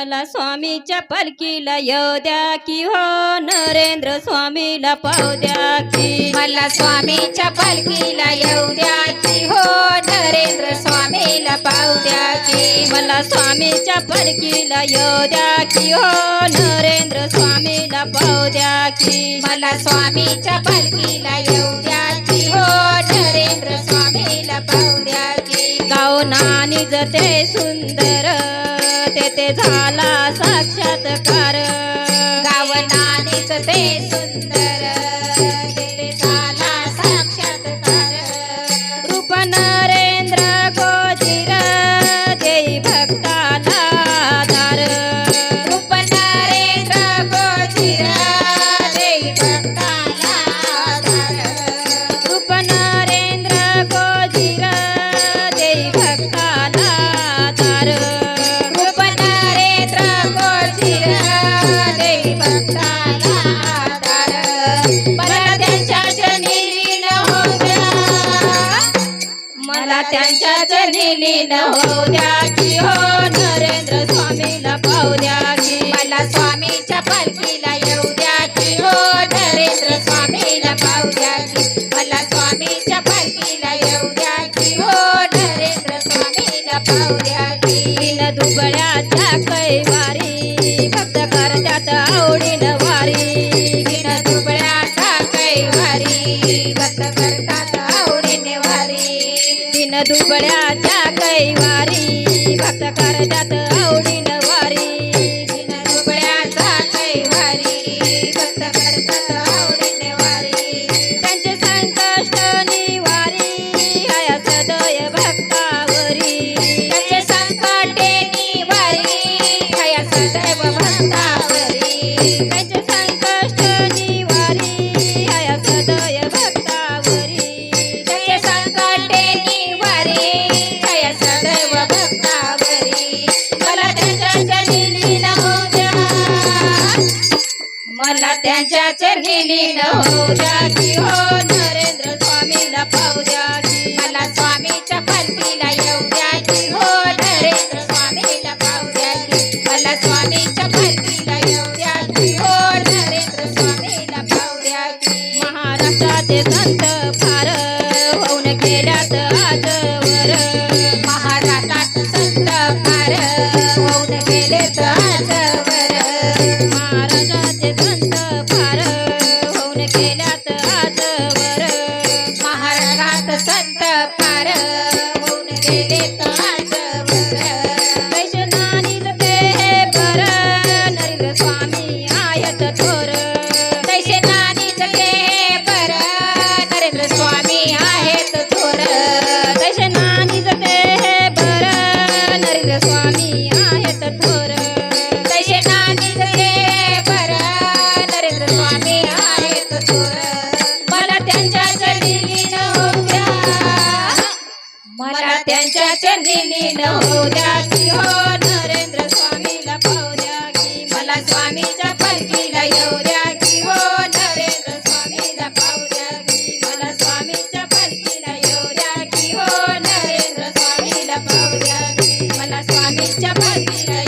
मला स्वामीच्या पलकीला येऊ द्या की हो नरेंद्र स्वामीला पाहू द्या की. मला स्वामीच्या पालखीला येऊ द्या की हो नरेंद्र स्वामीला पाहू द्या की. मला स्वामीच्या पलकीला येऊ द्या की हो नरेंद्र स्वामीला पाहू द्या की. मला स्वामीच्या पालखीला येऊ द्या की हो नरेंद्र स्वामीला पाहू द्या की. गावना निजते सुंदर. तेथे झाला साक्षात्कार. गावनानीच ते सुंदर तेथे झाला मला त्यांच्या चरणी लीन होऊ द्या की हो नरेंद्र स्वामीला पाहू द्या की मला स्वामीच्या पालखीला येऊ द्या की हो नरेंद्र स्वामीला पाहू द्या की मला स्वामीच्या पालखीला येऊ द्या की हो नरेंद्र स्वामीला पाहू द्या की दिन दुबळ्याच्या कैवारी. भक्त करतात आवडीन भक्त करतात आवडीने वारी दिन दुबळ्याच्या कैवारी. भक्त करत्यात आवडीन वारी दिन दुबळ्याचा कैवारी. भक्त करतात आवडीने वारी त्यांचे संकष्ट निवारी. हया सदय भक्तावरी. त्याचे संकटे निवारी. हया सदैव त्यांच्या चरणी लीन होऊ द्या हो नरेंद्र स्वामीला पाहू द्या मला स्वामीच्या पालखीला येऊ द्याची हो नरेंद्र स्वामीला पाहू द्या मला स्वामीच्या पालखीला येऊ द्याची हो नरेंद्र स्वामीला पाहू द्या महाराष्ट्राचे संत फार होऊन केल्यात आज वर संत त्यांच्या चरणी लीन होऊ द्या की हो? नरेंद्र स्वामीला पाहू द्या की मला स्वामीच्या पलकीला येऊ द्या की हो? नरेंद्र स्वामीला पाहू द्या की मला स्वामीच्या पलकीला येऊ द्या की हो? नरेंद्र स्वामीला पाहू द्या की मला स्वामीच्या पलकीला